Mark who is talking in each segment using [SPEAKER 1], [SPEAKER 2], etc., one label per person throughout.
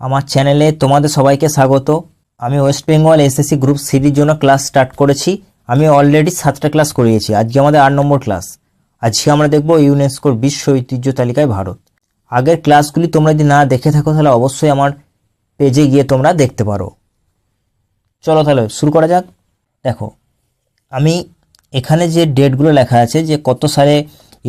[SPEAKER 1] আমার চ্যানেলে তোমাদের সবাইকে স্বাগত। আমি ওয়েস্ট বেঙ্গল এসএসসি গ্রুপ সিডির জন্য ক্লাস স্টার্ট করেছি। আমি অলরেডি সাতটা ক্লাস করিয়েছি। আজকে আমাদের আট নম্বর ক্লাস আজকে আমরা দেখব ইউনেস্কোর বিশ্ব ঐতিহ্য তালিকায় ভারত। আগের ক্লাসগুলি তোমরা যদি না দেখে থাকো, তাহলে অবশ্যই আমার পেজে গিয়ে তোমরা দেখতে পারো। চলো তাহলে শুরু করা যাক। দেখো, আমি এখানে যে ডেটগুলো লেখা আছে, যে কত সালে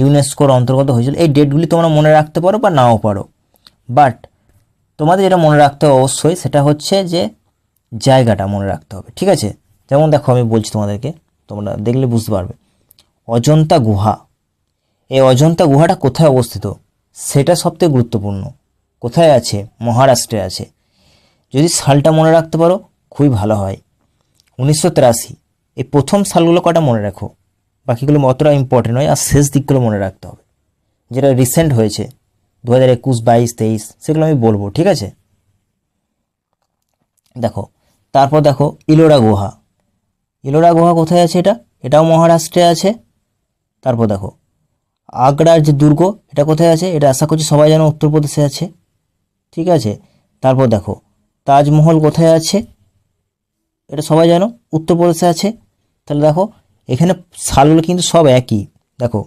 [SPEAKER 1] ইউনেস্কোর অন্তর্গত হয়েছিল, এই ডেটগুলি তোমরা মনে রাখতে পারো বা নাও পারো। বাট তোমাদের যেটা মনে রাখতে হবে অবশ্যই সেটা হচ্ছে যে জায়গাটা মনে রাখতে হবে, ঠিক আছে? যেমন দেখো আমি বলছি তোমাদেরকে, তোমরা দেখলে বুঝতে পারবে। অজন্তা গুহা। এই অজন্তা গুহাটা কোথায় অবস্থিত? সেটা সবথেকে গুরুত্বপূর্ণ। কোথায় আছে? মহারাষ্ট্রে আছে। যদি সালটা মনে রাখতে পারো, খুবই ভালো হয়। উনিশশো তিরাশি। এই প্রথম সালগুলো কটা মনে রাখো? বাকিগুলো অতটা ইম্পর্টেন্ট নয়, আর শেষ দিকগুলো মনে রাখতে হবে। যেটা রিসেন্ট হয়েছে। দু হাজার একুশ বাইশ তেইশ, সেগুলো আমি বলব, ঠিক আছে? দেখো, তারপর দেখো ইলোরা গুহা। ইলোরা গুহা কোথায় আছে এটা? এটাও মহারাষ্ট্রে আছে। তারপর দেখো, আগ্রার যে দুর্গ, এটা কোথায় আছে? এটা আশা করছি সবাই যেন উত্তরপ্রদেশে আছে। ঠিক আছে? তারপর দেখো, তাজমহল কোথায় আছে? এটা সবাই জানো, উত্তরপ্রদেশে আছে। তাহলে দেখো, এখানে সালগুলো কিন্তু সব একই। দেখো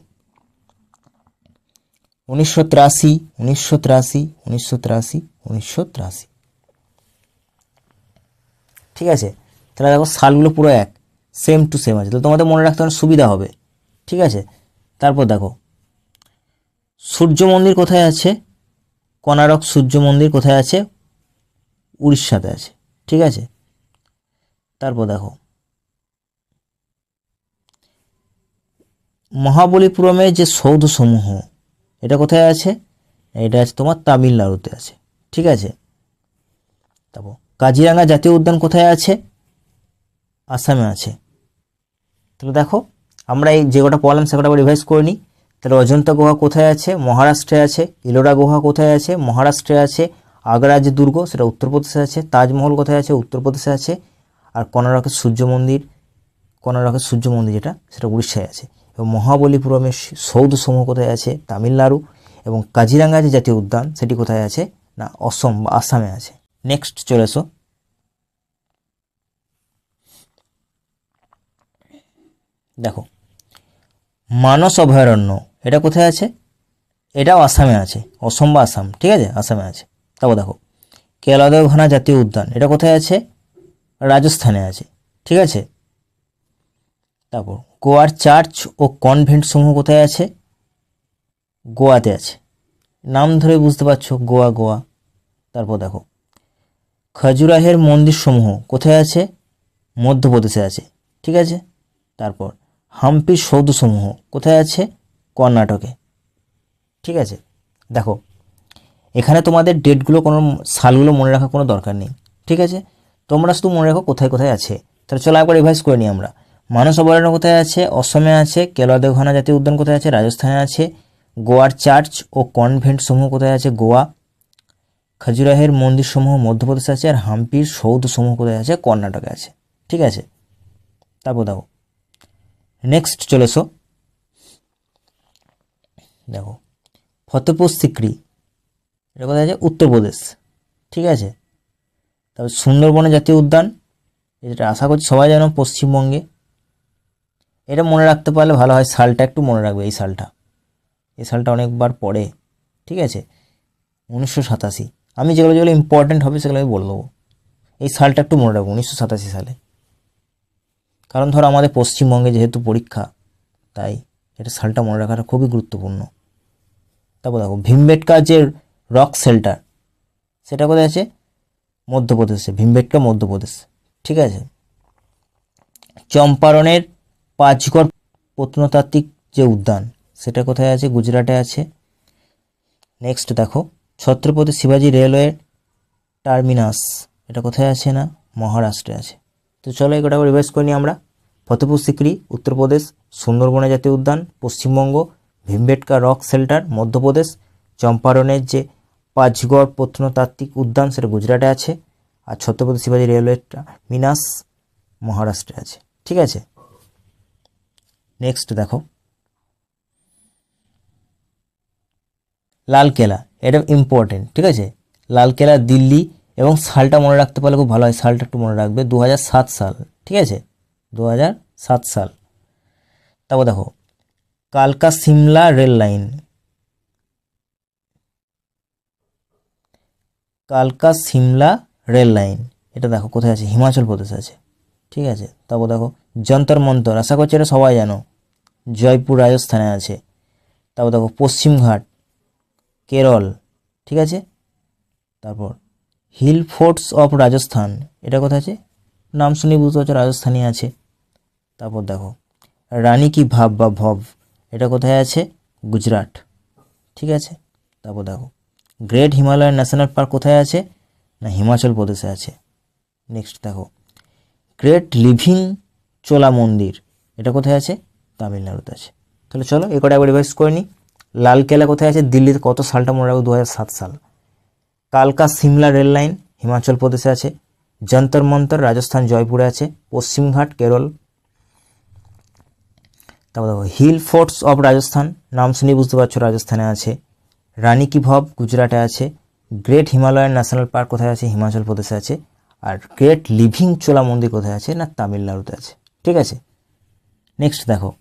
[SPEAKER 1] উনিশশো তিরাশি উনিশশো তিরাশি উনিশশো তিরাশি উনিশশো তিরাশি। ঠিক আছে? তাহলে দেখো সালগুলো পুরো এক সেম টু সেম আছে। তাহলে তোমাদের মনে রাখতে অনেক সুবিধা হবে। ঠিক আছে? তারপর দেখো, সূর্য মন্দির কোথায় আছে? কনারক সূর্য মন্দির কোথায় আছে? উড়িষ্যাতে আছে। ঠিক আছে? তারপর দেখো মহাবলীপুরমের যে সৌধসমূহ এটা কোথায় আছে? এটা আছে তোমার তামিলনাড়ুতে আছে। ঠিক আছে? তারপর কাজিরাঙ্গা জাতীয় উদ্যান কোথায় আছে? আসামে আছে। তাহলে দেখো, আমরা এই যে কটা পড়লাম সে কটা রিভাইজ করে নিই। তাহলে অজন্তা গুহা কোথায় আছে? মহারাষ্ট্রে আছে। ইলোরা গুহা কোথায় আছে? মহারাষ্ট্রে আছে। আগ্রা যে দুর্গ, সেটা উত্তরপ্রদেশে আছে। তাজমহল কোথায় আছে? উত্তরপ্রদেশে আছে। আর কর্ণাটকের সূর্য মন্দির, কর্ণাটকের সূর্য মন্দির যেটা, সেটা উড়িষ্যায় আছে। এবং মহাবলীপুরমের সৌধসমূহ কোথায় আছে? তামিলনাড়ু এবং কাজিরাঙ্গা যে জাতীয় উদ্যান, সেটি কোথায় আছে? না, অসম বা আসামে আছে। নেক্সট চলে এসো। দেখো, মানস অভয়ারণ্য, এটা কোথায় আছে? এটাও আসামে আছে, অসম বা আসাম, ঠিক আছে? আসামে আছে। তারপর দেখো কেলাদেওঘানা জাতীয় উদ্যান, এটা কোথায় আছে? রাজস্থানে আছে, ঠিক আছে? তারপর গোয়ার চার্চ ও কনভেন্ট সমূহ কোথায় আছে? গোয়াতে আছে। নাম ধরে বুঝতে পারছ, গোয়া গোয়া। তারপর দেখো। খাজুরাহের মন্দির সমূহ কোথায় আছে? মধ্যপ্রদেশে আছে। ঠিক আছে? তারপর হাম্পির সৌধসমূহ কোথায় আছে? কর্ণাটকে। ঠিক আছে? দেখো, এখানে তোমাদের ডেটগুলো কোনো সালগুলো মনে রাখার কোনো দরকার নেই। ঠিক আছে? তোমরা শুধু মনে রাখো কোথায় কোথায় আছে। তাহলে চলো একবার রিভাইজ করে নিই আমরা। মানস অভয়ারণ্য কোথায় আছে? অসমে আছে। কেলাদেওঘানা জাতীয় উদ্যান কোথায় আছে? রাজস্থানে আছে। গোয়ার চার্চ ও কনভেন্ট সমূহ কোথায় আছে? গোয়া। খাজুরাহের মন্দির সমূহ মধ্যপ্রদেশে আছে আর হাম্পির সৌধ সমূহ কোথায় আছে? কর্ণাটকে আছে। ঠিক আছে? তারপর দেখো। নেক্সট চলে এসো। দেখো। ফতেপুর সিক্রি। এটা কোথায় আছে? উত্তরপ্রদেশ। ঠিক আছে? তারপর সুন্দরবনে জাতীয় উদ্যান। এটা আশা করছি সবাই যেন পশ্চিমবঙ্গে। এটা মনে রাখতে পারলে ভালো হয় সালটা একটু মনে রাখবে এই সালটা এই সালটা অনেকবার পড়ে, ঠিক আছে? উনিশশো সাতাশি। আমি যেগুলো যেগুলো ইম্পর্ট্যান্ট হবে সেগুলো আমি বলে দেবো। এই সালটা একটু মনে রাখব, উনিশশো সাতাশি সালে। কারণ ধরো আমাদের পশ্চিমবঙ্গে যেহেতু পরীক্ষা, তাই এটা সালটা মনে রাখাটা খুবই গুরুত্বপূর্ণ। তারপর দেখো ভীমবেটকা যে রক শেল্টার সেটা কোথায় আছে? মধ্যপ্রদেশে, ভীমবেটকা মধ্যপ্রদেশ, ঠিক আছে? চম্পারণের পাঁচগড় প্রত্নতাত্ত্বিক যে উদ্যান, সেটা কোথায় আছে? গুজরাটে আছে। নেক্সট দেখো, ছত্রপতি শিবাজী রেলওয়ে টার্মিনাস, এটা কোথায় আছে না? মহারাষ্ট্রে আছে। তো চলো এগুলো রিভাইজ করে নিই আমরা। ফতেপুর সিকরি, উত্তরপ্রদেশ, সুন্দরবনে জাতীয় উদ্যান, পশ্চিমবঙ্গ, ভীমবেটকা রক শেল্টার, মধ্যপ্রদেশ, চম্পারণের যে পাঁচগড় প্রত্নতাত্ত্বিক উদ্যান, সেটা গুজরাটে আছে। আর ছত্রপতি শিবাজী রেলওয়ে মিনাস মহারাষ্ট্রে আছে। ঠিক আছে? নেক্সট দেখো। লালকেলা, এটা ইম্পর্টেন্ট ঠিক আছে? লালকেলা, দিল্লি এবং সালটা মনে রাখতে পারলে খুব ভালো হয়, সালটা একটু মনে রাখবে। দু হাজার সাত সাল, ঠিক আছে? দু সাত সাল। তারপর দেখো, কালকা সিমলা রেল লাইন। কালকা সিমলা রেল লাইন, এটা দেখো কোথায় আছে? হিমাচল প্রদেশে আছে, ঠিক আছে? তারপর দেখো, যন্তর মন্তর, আশা করছি এটা সবাই জানো। জয়পুর রাজস্থানে আছে। তারপর দেখো পশ্চিমঘাট কেরল, ঠিক আছে? তারপর হিল ফোর্টস অফ রাজস্থান, এটা কোথায় আছে? নাম শুনে বুঝতে পারছ রাজস্থানে আছে। তারপর দেখো রানী কি ভাব বা ভব, এটা কোথায় আছে? গুজরাট, ঠিক আছে? তারপর দেখো গ্রেট হিমালয়ান ন্যাশনাল পার্ক কোথায় আছে? না, হিমাচল প্রদেশে আছে। নেক্সট দেখো, গ্রেট লিভিং চোলা মন্দির, এটা কোথায় আছে? তামিলনাড়ুতে আছে। তাহলে চলো এ কটা একবার রিভাইজ করে নিই। লালকেলা কোথায় আছে? দিল্লিতে কত সালটা মনে রাখব দু হাজার সাত সাল। কালকা সিমলা রেল লাইন, হিমাচল প্রদেশে আছে। যন্তর মন্তর, রাজস্থান জয়পুরে আছে। পশ্চিমঘাট কেরল। তারপর দেখো, হিল ফোর্টস অফ রাজস্থান, নাম শুনে বুঝতে পারছ রাজস্থানে আছে। রানী কি ভব, গুজরাটে আছে। গ্রেট হিমালয়ান ন্যাশনাল পার্ক কোথায় আছে? হিমাচল প্রদেশে আছে। আর গ্রেট লিভিং চোলা মন্দির কোথায় আছে? না, তামিলনাড়ুতে আছে। ঠিক আছে? নেক্সট দেখো।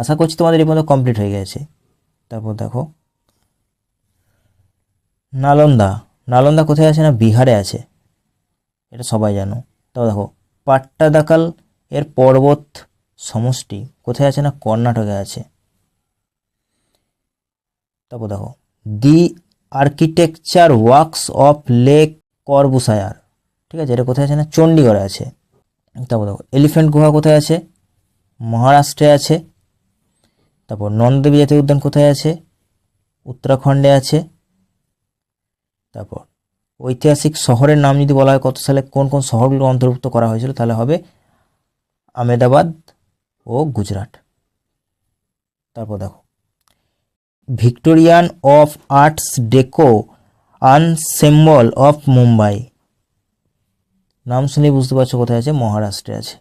[SPEAKER 1] আশা করছি তোমাদের এই পর্যন্ত কমপ্লিট হয়ে গেছে। তারপর দেখো। নালন্দা। নালন্দা কোথায় আছে না? বিহারে আছে। এটা সবাই জানো। তারপর দেখো, পাট্টাদাকাল এর পর্বত সমষ্টি কোথায় আছে না? কর্ণাটকে আছে। তারপর দেখো, the architecture works of Le Corbusier. ঠিক আছে, এটা কোথায় আছে না? চণ্ডীগড়ে আছে। তারপর দেখো, এলিফ্যান্ট গুহা কোথায় আছে? মহারাষ্ট্রে আছে। তারপর নন্দদেবী জাতীয় উদ্যান কোথায় আছে? উত্তরাখণ্ডে আছে। তারপর ঐতিহাসিক শহরের নাম যদি বলা হয়, কত সালে কোন কোন শহরগুলো অন্তর্ভুক্ত করা হয়েছিল, তাহলে হবে আমেদাবাদ ও গুজরাট। তারপর দেখো, Victorian of arts deco ensemble of Mumbai. নাম শুনে বুঝতে পারছ কোথায় আছে, মহারাষ্ট্রে আছে।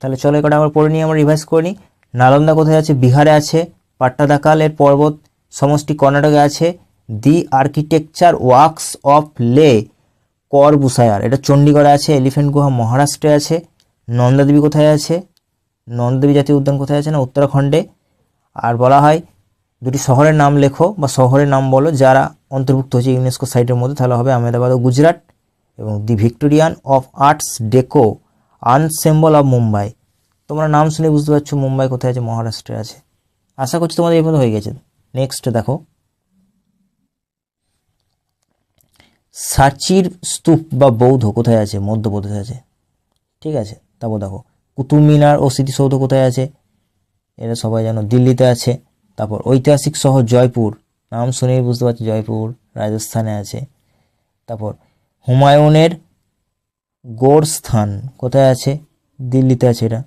[SPEAKER 1] তাহলে চলো এটা আমরা পড়ে নিয়ে আমরা রিভাইজ করে নিই। নালন্দা কোথায় আছে? বিহারে আছে। পাট্টাদাকালের পর্বত সমষ্টি কর্ণাটকে আছে। দি আর্কিটেকচার ওয়ার্কস অফ লে করবুসায়ার। এটা চণ্ডীগড়ে আছে, এলিফ্যান্ট গুহা মহারাষ্ট্রে আছে। নন্দাদেবী কোথায় আছে? নন্দাদেবী জাতীয় উদ্যান কোথায় আছে না? উত্তরাখণ্ডে। আর বলা হয়, দুটি শহরের নাম লেখো বা শহরের নাম বলো, যারা অন্তর্ভুক্ত হচ্ছে ইউনেস্কো সাইটের মধ্যে, তাহলে হবে আহমেদাবাদ ও গুজরাট এবং the Victorian of arts deco, ensemble of Mumbai. তোমরা নাম শুনে বুঝতে পারছ মুম্বাই কোথায় আছে, মহারাষ্ট্রে আছে। আশা করছি তোমাদের এই হয়ে গেছে। নেক্সট দেখো। সাচির স্তূপ বা বৌদ্ধ কোথায় আছে? মধ্যপ্রদেশে আছে। ঠিক আছে, তারপর দেখো। কুতুব মিনার ও স্মৃতিসৌধ কোথায় আছে? এটা সবাই জানো দিল্লিতে আছে। তারপর ঐতিহাসিক শহর জয়পুর। নাম শুনেই বুঝতে পারছি জয়পুর রাজস্থানে আছে। তারপর হুমায়ুনের গোড় স্থান কোথায় আছে? দিল্লিতে আছে এটা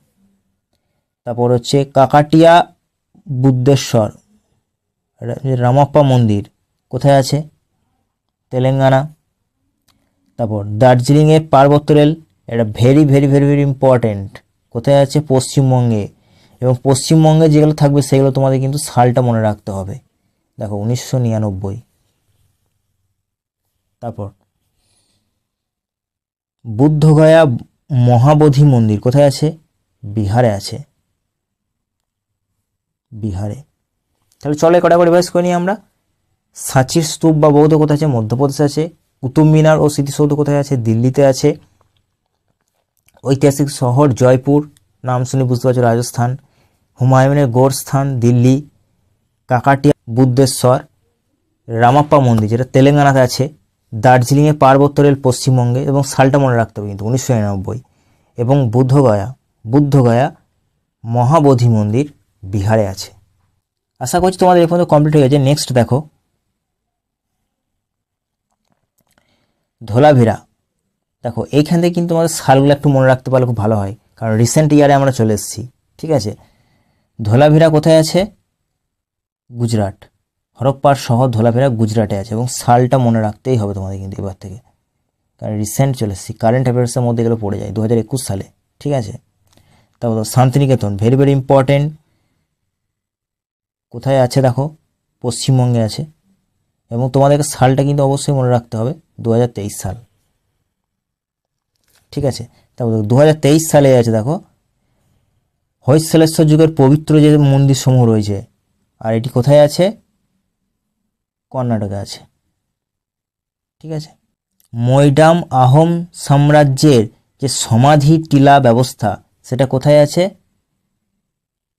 [SPEAKER 1] তারপর হচ্ছে কাকাটিয়া বুদ্ধেশ্বর রামাপ্পা মন্দির, কোথায় আছে? তেলেঙ্গানা। তারপর দার্জিলিংয়ে পার্বত্য রেল, এটা very very very very important কোথায় আছে? পশ্চিমবঙ্গে। এবং পশ্চিমবঙ্গে যেগুলো থাকবে সেগুলো তোমাদের কিন্তু সালটা মনে রাখতে হবে। দেখো, উনিশশো নিরানব্বই। তারপর বুদ্ধগয়া মহাবোধি মন্দির কোথায় আছে? বিহারে আছে। বিহারে। তাহলে চলে কটা করে রিভাইজ করে নিই আমরা। সাঁচির স্তূপ বা বৌদ্ধ কোথায় আছে? মধ্যপ্রদেশে আছে। কুতুব মিনার ও স্মৃতিসৌধ কোথায় আছে? দিল্লিতে আছে। ঐতিহাসিক শহর জয়পুর, নাম শুনে বুঝতে পারছ, রাজস্থান। হুমায়ুনের গড় স্থান দিল্লি। কাকাটিয়া, বুদ্ধেশ্বর। রামাপ্পা মন্দির, যেটা তেলেঙ্গানাতে আছে। দার্জিলিংয়ে পার্বত্য রেল পশ্চিমবঙ্গে এবং সালটা মনে রাখতে হবে কিন্তু, উনিশশো নিরানব্বই। এবং বুদ্ধগয়া বুদ্ধগয়া মহাবোধি মন্দির। বিহারে আছে। আশা করছি তোমাদের এই পর্যন্ত কমপ্লিট হয়ে গেছে। নেক্সট দেখো। ধোলাভিরা। দেখো, এইখান থেকে কিন্তু আমাদের সালগুলো একটু মনে রাখতে পারলে খুব ভালো হয়। কারণ রিসেন্ট ইয়ারে আমরা চলে এসেছি। ঠিক আছে? ধোলাভিরা কোথায় আছে? গুজরাট। হরপ্পার শহর ধোলাভিরা গুজরাটে আছে এবং সালটা মনে রাখতেই হবে তোমাদের কিন্তু এবার থেকে। কারণ রিসেন্ট চলে এসেছি। কারেন্ট অ্যাফেয়ার্সের মধ্যে এগুলো পড়ে যায়। দু হাজার একুশ সালে। ঠিক আছে? তারপর শান্তিনিকেতন। ভেরি ভেরি ইম্পর্টেন্ট কোথায় আছে দেখো? পশ্চিমবঙ্গে আছে। এবং তোমাদেরকে সালটা কিন্তু অবশ্যই মনে রাখতে হবে দু হাজার তেইশ সাল। ঠিক আছে? তারপর দু সালে আছে দেখো হৈসলেশ্বর যুগের পবিত্র যে মন্দির সমূহ রয়েছে, আর এটি কোথায় আছে? কর্ণাটকে আছে। ঠিক আছে? মৈডাম আহোম সাম্রাজ্যের যে সমাধি টিলা ব্যবস্থা, সেটা কোথায় আছে?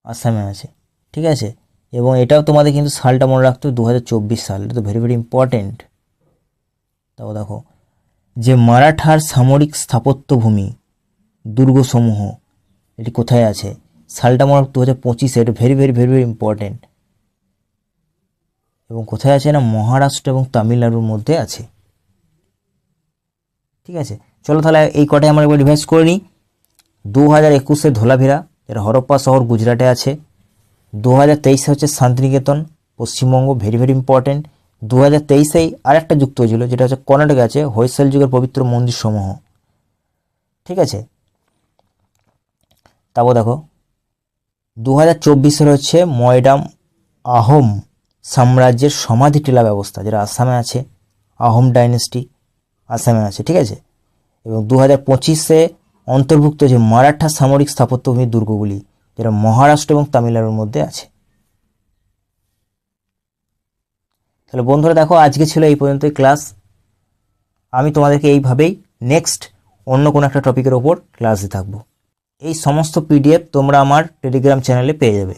[SPEAKER 1] আসামে আছে। ঠিক আছে? এবং এটাও তোমাদের কিন্তু সালটা মনে রাখতে হবে দু সাল। এটা তো ভেরি ভেরি ইম্পর্টেন্ট তাও দেখো, যে মারাঠার সামরিক স্থাপত্যভূমি, দুর্গসমূহ, এটি কোথায় আছে? সালটা মনে রাখতে দু হাজার পঁচিশে, এটা very very very very important এবং কোথায় আছে না? মহারাষ্ট্র এবং তামিলনাড়ুর মধ্যে আছে। ঠিক আছে? চলো তাহলে এই কটাই আমরা একবার রিভাইজ করে নিই। দু হাজার একুশে ধোলাভিরা যেটা হরপ্পা শহর গুজরাটে আছে দু হাজার তেইশে হচ্ছে Santiniketan, Paschimbanga very very important দু হাজার তেইশেই আরেকটা যুক্ত হয়েছিল, যেটা হচ্ছে কর্ণাটকে আছে, হৈসেল যুগের পবিত্র মন্দির সমূহ ঠিক আছে? তারপর দেখো দু হাজার চব্বিশের হচ্ছে ময়ডাম আহোম সাম্রাজ্যের সমাধি টিলা ব্যবস্থা, যেটা আসামে আছে, আহোম ডাইনেস্টি আসামে আছে, ঠিক আছে? এবং দু হাজার পঁচিশে অন্তর্ভুক্ত যে মারাঠা সামরিক স্থাপত্যভূমির দুর্গগুলি যেটা মহারাষ্ট্র এবং তামিলনাড়ুর মধ্যে আছে। তাহলে বন্ধুরা দেখো, আজকে ছিল এই পর্যন্তই ক্লাস। আমি তোমাদেরকে এইভাবেই নেক্সট অন্য কোনো একটা টপিকের ওপর ক্লাস দিয়ে থাকব। এই সমস্ত পিডিএফ তোমরা আমার টেলিগ্রাম চ্যানেলে পেয়ে যাবে।